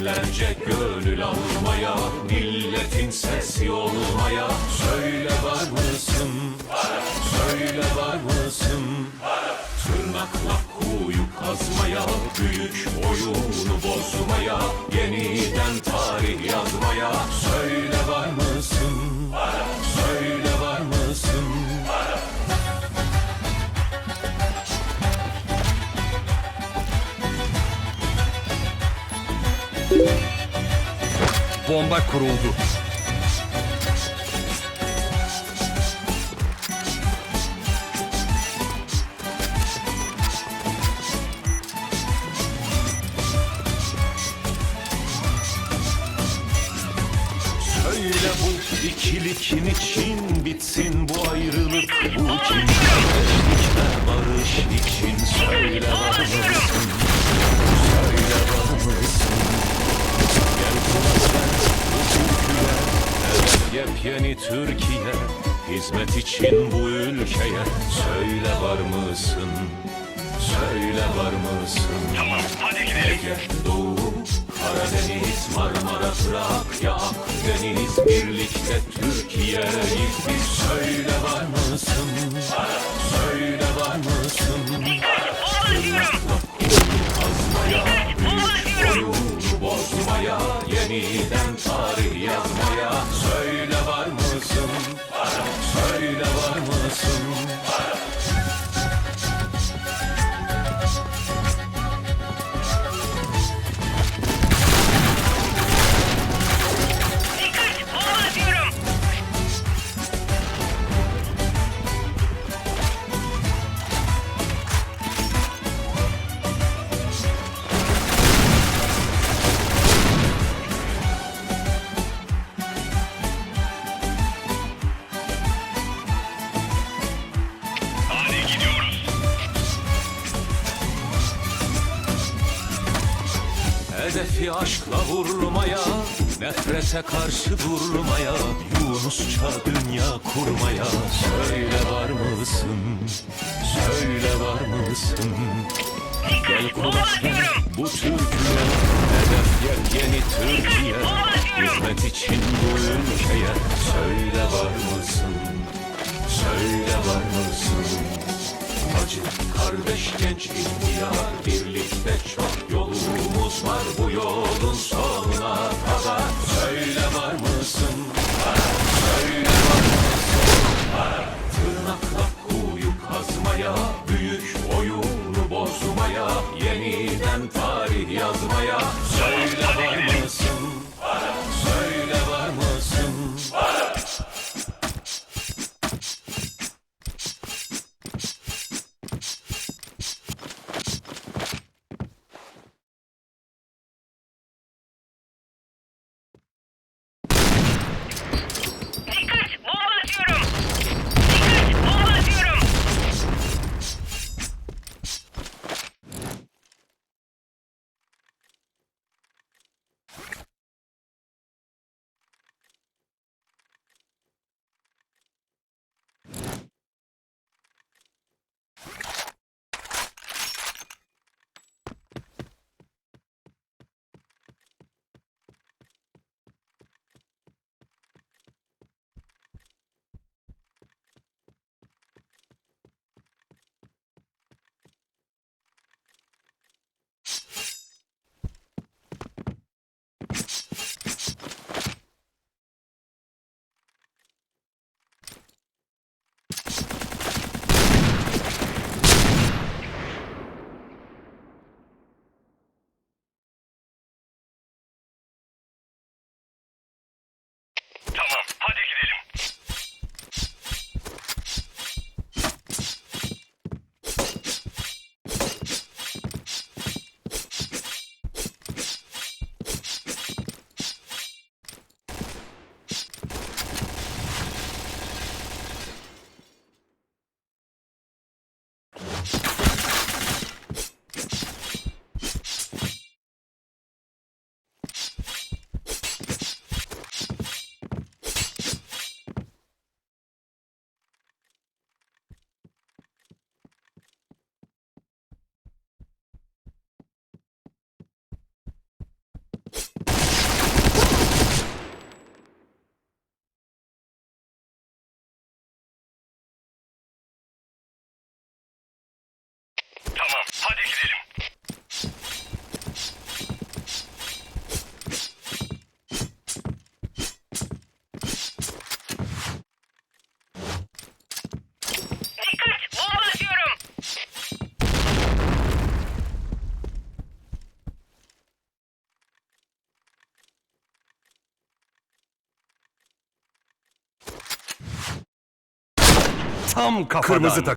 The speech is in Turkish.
Binlerce gönül almaya Milletin sesi olmaya Söyle var mısın? Söyle var mısın? Tırnakla kuyu kazmaya Büyük oyunu bozmaya Yeniden tarih yazmaya Söyle var mısın? Bomba kuruldu. Söyle bu ikilik kim için bitsin bu ayrılık? Bu Kardeşlikte barış Türkiye Hizmet için bu ülkeye Söyle var mısın? Söyle var mısın? Tamam hadi gidelim. Ege, Doğu, Karadeniz, Marmara, Trakya, Akdeniz Birlikte Türkiye'yiz biz Söyle var mısın? Söyle var mısın? Diyorum. oyunu bozmaya Yeniden tarih yazmaya Söyle Hedefi aşkla vurmaya, nefrete karşı durmaya, Yunusça dünya kurmaya. Söyle var mısın? Söyle var mısın? Gel kulak bu türküye, hedef yepyeni Türkiye. Hizmet için bu ülkeye, söyle var mısın? Söyle var mısın? Acı kardeş genç ihtiyar Birlikte çok yolumuz var Bu yolun sonuna kadar Söyle var mısın? Söyle var mısın? Tırnakla kuyu kazmaya Tam kafadan. Kırmızı takım.